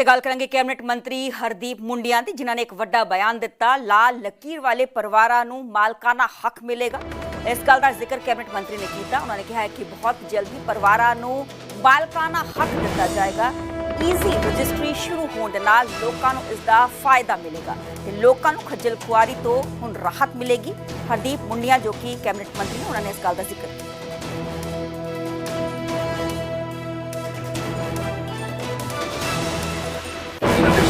ਤੇ ਗੱਲ ਕਰਾਂਗੇ ਕੈਬਨਿਟ ਮੰਤਰੀ ਹਰਦੀਪ ਮੁੰਡਿਆਂ ਦੀ, ਜਿਨ੍ਹਾਂ ਨੇ ਇੱਕ ਵੱਡਾ ਬਿਆਨ ਦਿੱਤਾ, ਲਾਲ ਲਕੀਰ ਵਾਲੇ ਪਰਿਵਾਰਾਂ ਨੂੰ ਮਾਲਕਾਨਾ ਹੱਕ ਮਿਲੇਗਾ। ਇਸ ਗੱਲ ਦਾ ਜ਼ਿਕਰ ਕੈਬਨਿਟ ਮੰਤਰੀ ਨੇ ਕੀਤਾ। ਉਹਨਾਂ ਨੇ ਕਿਹਾ ਹੈ ਕਿ ਬਹੁਤ ਜਲਦੀ ਪਰਿਵਾਰਾਂ ਨੂੰ ਮਾਲਕਾਨਾ ਹੱਕ ਦਿੱਤਾ ਜਾਏਗਾ। ਈਜ਼ੀ ਰਜਿਸਟਰੀ ਸ਼ੁਰੂ ਹੋਣ ਦੇ ਨਾਲ ਲੋਕਾਂ ਨੂੰ ਇਸ ਦਾ ਫਾਇਦਾ ਮਿਲੇਗਾ। ਤੇ ਲੋਕਾਂ ਨੂੰ ਖੱਜਲ ਖੁਆਰੀ ਤੋਂ ਹੁਣ ਰਾਹਤ ਮਿਲੇਗੀ। ਹਰਦੀਪ ਮੁੰਡਿਆਂ ਜੋ ਕਿ ਕੈਬਨਿਟ ਮੰਤਰੀ ਨੇ, ਉਹਨਾਂ ਨੇ ਇਸ ਗੱਲ ਦਾ ਜ਼ਿਕਰ ਕੀਤਾ।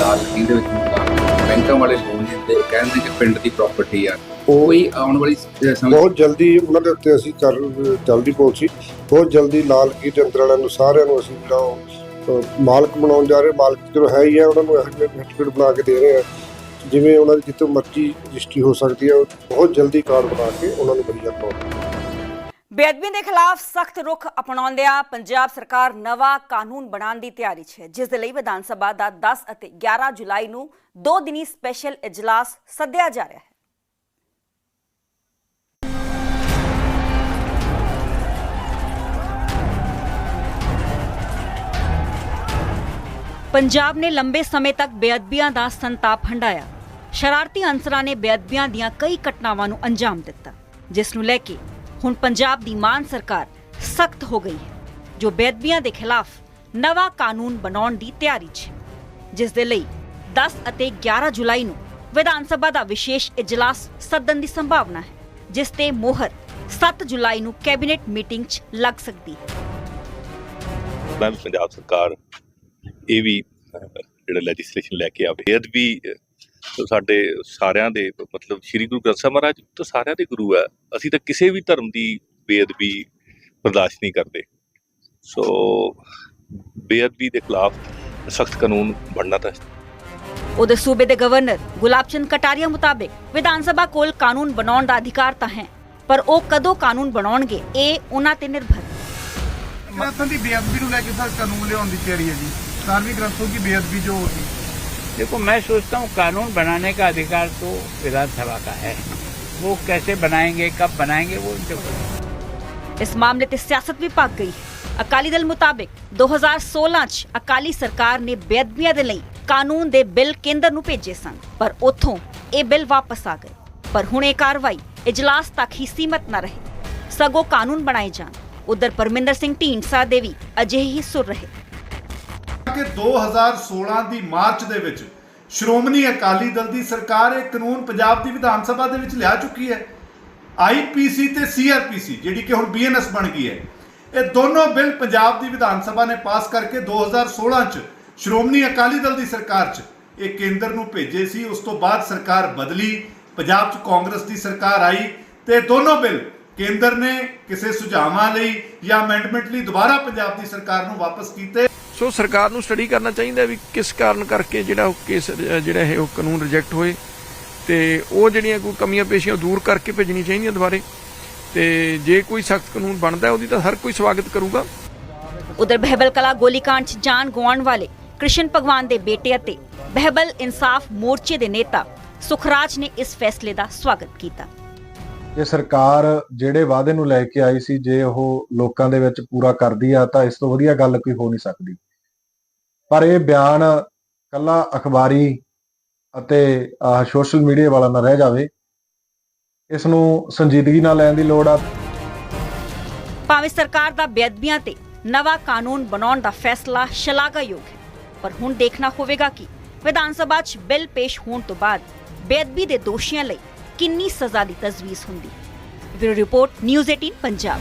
ਇਹਨਾਂ ਦੇ ਦੇ ਵਿੱਚ ਮੁਕਾਮ ਬੈਂਕਾਂ ਵਾਲੇ ਲੋਨ ਦਿੰਦੇ ਕਹਿੰਦੇ ਕਿ ਪਿੰਡ ਦੀ ਪ੍ਰਾਪਰਟੀ ਆ। ਉਹ ਆਉਣ ਵਾਲੀ ਸਮੇਂ ਬਹੁਤ ਜਲਦੀ ਉਹਨਾਂ ਦੇ ਉੱਤੇ ਅਸੀਂ ਕਰ ਜਲਦੀ ਪਾਲਿਸੀ ਬਹੁਤ ਜਲਦੀ ਲਾਲ ਕੀ ਦੇ ਅੰਦਰ ਵਾਲਿਆਂ ਨੂੰ ਸਾਰਿਆਂ ਨੂੰ ਅਸੀਂ ਜਿਹੜਾ ਉਹ, ਮਾਲਕ ਬਣਾਉਣ ਜਾ ਰਹੇ। ਮਾਲਕ ਜਦੋਂ ਹੈ ਹੀ ਹੈ ਉਹਨਾਂ ਨੂੰ ਇਹੋ ਜਿਹੇ ਸਰਟੀਫਿਕੇਟ ਬਣਾ ਕੇ ਦੇ ਰਹੇ ਆ। ਜਿਵੇਂ ਉਹਨਾਂ ਦੀ ਜਿੱਥੋਂ ਮਰਜ਼ੀ ਰਜਿਸਟਰੀ ਹੋ ਸਕਦੀ ਹੈ ਬਹੁਤ ਜਲਦੀ ਕਾਰਡ ਬਣਾ ਕੇ ਉਹਨਾਂ ਨੂੰ ਵਧੀਆ ਬਣਾਉਣਾ ਬੇਅਦਬੀ ਦੇ ਖਿਲਾਫ ਸਖਤ ਰੁਖ ਅਪਣਾਉਂਦਿਆਂ ਪੰਜਾਬ ਸਰਕਾਰ ਨਵਾਂ ਕਾਨੂੰਨ ਬਣਾਉਣ ਦੀ ਤਿਆਰੀ 'ਚ ਹੈ, ਜਿਸ ਦੇ ਲਈ ਵਿਧਾਨ ਸਭਾ ਦਾ 10 ਅਤੇ 11 ਜੁਲਾਈ ਨੂੰ ਦੋ ਦਿਨੀ ਸਪੈਸ਼ਲ ਇਜਲਾਸ ਸੱਦਿਆ ਜਾ ਰਿਹਾ ਹੈ। ਪੰਜਾਬ ਨੇ ਲੰਬੇ ਸਮੇਂ ਤੱਕ ਬੇਅਦਬੀਆਂ ਦਾ ਸੰਤਾਪ ਹੰਡਾਇਆ। ਸ਼ਰਾਰਤੀ ਅਨਸਰਾਂ ਨੇ ਬੇਅਦਬੀਆਂ ਦੀਆਂ ਕਈ ਘਟਨਾਵਾਂ ਨੂੰ ਅੰਜਾਮ ਦਿੱਤਾ, ਜਿਸ ਨੂੰ ਲੈ ਕੇ ਹੁਣ ਪੰਜਾਬ ਦੀ ਮਾਨ ਸਰਕਾਰ ਸਖਤ ਹੋ ਗਈ ਹੈ, ਜੋ ਬੇਅਦਬੀਆਂ ਦੇ ਖਿਲਾਫ ਨਵਾਂ ਕਾਨੂੰਨ ਬਣਾਉਣ ਦੀ ਤਿਆਰੀ 'ਚ ਜਿਸ ਦੇ ਲਈ 10 ਅਤੇ 11 ਜੁਲਾਈ ਨੂੰ ਵਿਧਾਨ ਸਭਾ ਦਾ ਵਿਸ਼ੇਸ਼ ਇਜਲਾਸ ਸੱਦਣ ਦੀ ਸੰਭਾਵਨਾ ਹੈ, ਜਿਸ ਤੇ ਮੋਹਰ 7 ਜੁਲਾਈ ਨੂੰ ਕੈਬਨਿਟ ਮੀਟਿੰਗ 'ਚ ਲੱਗ ਸਕਦੀ ਹੈ। ਮੈਂ ਪੰਜਾਬ ਸਰਕਾਰ ਇਹ ਵੀ ਜਿਹੜਾ ਲੈਜਿਸਲੇਸ਼ਨ ਲੈ ਕੇ ਆਵੇ ਇਹ ਸਾਡੇ ਸਾਰਿਆਂ ਦੇ ਮਤਲਬ ਸ੍ਰੀ ਗੁਰੂ ਗ੍ਰੰਥ ਸਾਹਿਬ ਮਹਾਰਾਜ ਤਾਂ ਸਾਰਿਆਂ ਦੇ ਗੁਰੂ ਹੈ ਅਸੀਂ ਤਾਂ ਕਿਸੇ ਵੀ ਧਰਮ ਦੀ ਬੇਅਦਬੀ ਬਰਦਾਸ਼ਤ ਨਹੀਂ ਕਰਦੇ। ਸੋ ਬੇਅਦਬੀ ਦੇ ਖਿਲਾਫ ਸਖਤ ਕਾਨੂੰਨ ਬਣਨਾ ਤਾਂ ਉਹਦੇ ਸੂਬੇ ਦੇ ਗਵਰਨਰ ਗੁਲਾਬ ਚੰਦ ਕਟਾਰੀਆ ਮੁਤਾਬਕ ਵਿਧਾਨ ਸਭਾ ਕੋਲ ਕਾਨੂੰਨ ਬਣਾਉਣ ਦਾ ਅਧਿਕਾਰ ਤਾਂ ਹੈ ਪਰ ਉਹ ਕਦੋਂ ਕਾਨੂੰਨ ਬਣਾਉਣਗੇ ਇਹ ਉਹਨਾਂ ਤੇ ਨਿਰਭਰ। ਗ੍ਰੰਥਾਂ ਦੀ ਬੇਅਦਬੀ ਨੂੰ ਲੈ ਕੇ ਸਰ ਕਾਨੂੰਨ ਲਿਆਉਣ ਦੀ ਤਿਆਰੀ ਹੈ ਜੀ। ਸਾਰਵੀ ਗ੍ਰੰਥੋਂ ਦੀ ਬੇਅਦਬੀ ਜੋ ਹੋਈ देखो मैं सोचता हूँ कानून बनाने का अधिकार तो विधानसभा का है वो कैसे बनाएंगे कब बनाएंगे वो उनके ऊपर है। ਇਸ ਮਾਮਲੇ ਤੇ ਸਿਆਸਤ ਵੀ ਭੱਗ ਗਈ ਹੈ ਅਕਾਲੀ ਦਲ ਮੁਤਾਬਿਕ 2016 ਚ ਅਕਾਲੀ ਸਰਕਾਰ ਨੇ ਬੇਅਦਬੀਆਂ ਦੇ ਲਈ ਕਾਨੂੰਨ ਦੇ ਬਿੱਲ ਕੇਂਦਰ ਨੂੰ ਭੇਜੇ ਸਨ ਪਰ ਉੱਥੋਂ ਇਹ ਬਿੱਲ ਵਾਪਸ ਆ ਗਏ ਪਰ ਹੁਣ ਇਹ ਕਾਰਵਾਈ ਇਜਲਾਸ ਤੱਕ ਹੀ ਸੀਮਤ ਨਾ ਰਹੇ ਸਗੋਂ ਕਾਨੂੰਨ ਬਣਾਏ ਜਾਣ ਉਧਰ ਪਰਮਿੰਦਰ ਸਿੰਘ ਢੀਂਡਸਾ ਦੇ ਵੀ ਅਜਿਹੇ ਹੀ ਸੁਰ ਰਹੇ ਕਿ 2016 ਦੀ ਮਾਰਚ ਦੇ ਵਿੱਚ ਸ਼੍ਰੋਮਣੀ ਅਕਾਲੀ ਦਲ ਦੀ ਸਰਕਾਰ ਇਹ ਕਾਨੂੰਨ ਪੰਜਾਬ ਦੀ ਵਿਧਾਨ ਸਭਾ ਦੇ ਵਿੱਚ ਲਿਆ ਚੁੱਕੀ ਹੈ। ਆਈਪੀਸੀ ਤੇ ਸੀਆਰਪੀਸੀ ਜਿਹੜੀ ਕਿ ਹੁਣ ਬੀਐਨਐਸ ਬਣ ਗਈ ਹੈ। ਇਹ ਦੋਨੋਂ ਬਿੱਲ ਪੰਜਾਬ ਦੀ ਵਿਧਾਨ ਸਭਾ ਨੇ ਪਾਸ ਕਰਕੇ 2016 ਚ ਸ਼੍ਰੋਮਣੀ ਅਕਾਲੀ ਦਲ ਦੀ ਸਰਕਾਰ ਚ ਇਹ ਕੇਂਦਰ ਨੂੰ ਭੇਜੇ ਸੀ। ਉਸ ਤੋਂ ਬਾਅਦ ਸਰਕਾਰ ਬਦਲੀ, ਪੰਜਾਬ ਚ ਕਾਂਗਰਸ ਦੀ ਸਰਕਾਰ ਆਈ ਤੇ ਇਹ ਦੋਨੋਂ ਬਿੱਲ ਕੇਂਦਰ ਨੇ ਕਿਸੇ ਸੁਝਾਵਾਂ ਲਈ ਜਾਂ ਅਮੈਂਡਮੈਂਟ ਲਈ ਦੁਬਾਰਾ ਪੰਜਾਬ ਦੀ ਸਰਕਾਰ ਨੂੰ ਵਾਪਸ ਕੀਤੇ। ਸੋ ਸਰਕਾਰ ਨੂੰ ਸਟੱਡੀ ਕਰਨਾ ਚਾਹੀਦਾ ਵੀ ਕਿਸ ਕਾਰਨ ਕਰਕੇ ਜਿਹੜਾ ਉਹ ਕੇਸ ਜਿਹੜਾ ਹੈ ਉਹ ਕਾਨੂੰਨ ਰਿਜੈਕਟ ਹੋਏ ਤੇ ਉਹ ਜਿਹੜੀਆਂ ਕੋਈ ਕਮੀਆਂ ਪੇਸ਼ੀਆਂ ਦੂਰ ਕਰਕੇ ਭੇਜਣੀ ਚਾਹੀਦੀਆਂ ਦੁਬਾਰੇ ਤੇ ਜੇ ਕੋਈ ਸਖਤ ਕਾਨੂੰਨ ਬਣਦਾ ਉਹਦੀ ਤਾਂ ਹਰ ਕੋਈ ਸਵਾਗਤ ਕਰੂਗਾ। ਉਧਰ ਬਹਿਬਲ ਕਲਾ ਗੋਲੀकांड 'ਚ ਜਾਨ ਗਵਾਉਣ ਵਾਲੇ ਕ੍ਰਿਸ਼ਨ ਭਗਵਾਨ ਦੇ ਬੇਟੇ ਅਤੇ ਬਹਿਬਲ ਇਨਸਾਫ ਮੋਰਚੇ ਦੇ ਨੇਤਾ ਸੁਖਰਾਜ ਨੇ ਇਸ ਫੈਸਲੇ ਦਾ ਸਵਾਗਤ ਕੀਤਾ। ਜੇ ਸਰਕਾਰ ਜਿਹੜੇ ਵਾਅਦੇ ਨੂੰ ਲੈ ਕੇ ਆਈ ਸੀ ਜੇ ਉਹ ਲੋਕਾਂ ਦੇ ਵਿੱਚ ਪੂਰਾ ਕਰਦੀ ਆ ਤਾਂ ਇਸ ਤੋਂ ਵਧੀਆ ਗੱਲ ਕੋਈ ਹੋ ਨਹੀਂ ਸਕਦੀ। ਪਰ ਇਹ ਬਿਆਨ ਕੱਲਾ ਅਖਬਾਰੀ ਅਤੇ ਸੋਸ਼ਲ ਮੀਡੀਆ ਵਾਲਾ ਨਾ ਰਹਿ ਜਾਵੇ। ਇਸ ਨੂੰ ਸੰਜੀਦਗੀ ਨਾਲ ਲੈਣ ਦੀ ਲੋੜ ਆ। ਭਾਵੇਂ ਸਰਕਾਰ ਦਾ ਬੇਅਦਬੀਆਂ ਤੇ ਨਵਾਂ ਕਾਨੂੰਨ ਬਣਾਉਣ ਦਾ ਫੈਸਲਾ ਸ਼ਲਾਘਾਯੋਗ ਹੈ, ਪਰ ਹੁਣ ਦੇਖਣਾ ਹੋਵੇਗਾ ਕਿ ਵਿਧਾਨ ਸਭਾ 'ਚ ਬਿੱਲ ਪੇਸ਼ ਹੋਣ ਤੋਂ ਬਾਅਦ ਬੇਅਦਬੀ ਦੇ ਦੋਸ਼ੀਆਂ ਲਈ ਕਿੰਨੀ ਸਜ਼ਾ ਦੀ ਤਜਵੀਜ਼ ਹੁੰਦੀ ਹੈ। Bureau report, news 18 Punjab.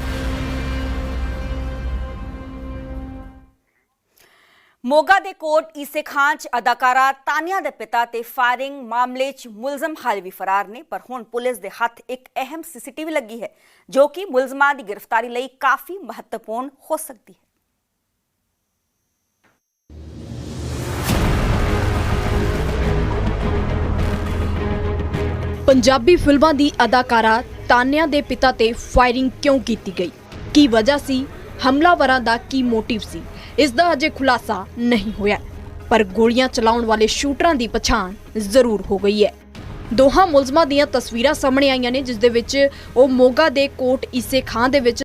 Moga ਦੇ ਕੋਟ ਈਸੇ ਖਾਨ ਚ ਅਦਾਕਾਰਾ ਤਾਨੀਆ ਦੇ ਪਿਤਾ ਤੇ ਫਾਇਰਿੰਗ ਮਾਮਲੇ ਚ ਮੁਲਜ਼ਮ ਹਾਲ ਵੀ ਫਰਾਰ ਨੇ, ਪਰ ਹੁਣ ਪੁਲਿਸ ਦੇ ਹੱਥ ਇੱਕ ਅਹਿਮ ਸੀਸੀਟੀਵੀ ਲੱਗੀ ਹੈ, ਜੋ ਕਿ ਮੁਲਜ਼ਮਾਂ ਦੀ ਗ੍ਰਿਫਤਾਰੀ ਲਈ ਕਾਫੀ ਮਹੱਤਵਪੂਰਨ ਹੋ ਸਕਦੀ ਹੈ। ਪੰਜਾਬੀ ਫਿਲਮਾਂ ਦੀ ਅਦਾਕਾਰਾ ਤਾਨਿਆ ਦੇ ਪਿਤਾ ਤੇ ਫਾਇਰਿੰਗ ਕਿਉਂ ਕੀਤੀ ਗਈ? ਕੀ ਵਜ੍ਹਾ ਸੀ? ਹਮਲਾਵਰਾਂ ਦਾ ਕੀ ਮੋਟਿਵ ਸੀ? ਇਸ ਦਾ ਅਜੇ ਖੁਲਾਸਾ ਨਹੀਂ ਹੋਇਆ। ਪਰ ਗੋਲੀਆਂ ਚਲਾਉਣ ਵਾਲੇ ਸ਼ੂਟਰਾਂ ਦੀ ਪਛਾਣ ਜ਼ਰੂਰ ਹੋ ਗਈ ਹੈ। ਦੋਹਾਂ ਮੁਲਜ਼ਮਾਂ ਦੀਆਂ ਤਸਵੀਰਾਂ ਸਾਹਮਣੇ ਆਈਆਂ ਨੇ, ਜਿਸ ਦੇ ਵਿੱਚ ਉਹ ਮੋਗਾ ਦੇ ਕੋਟ ਈਸੇ ਖਾਂ ਦੇ ਵਿੱਚ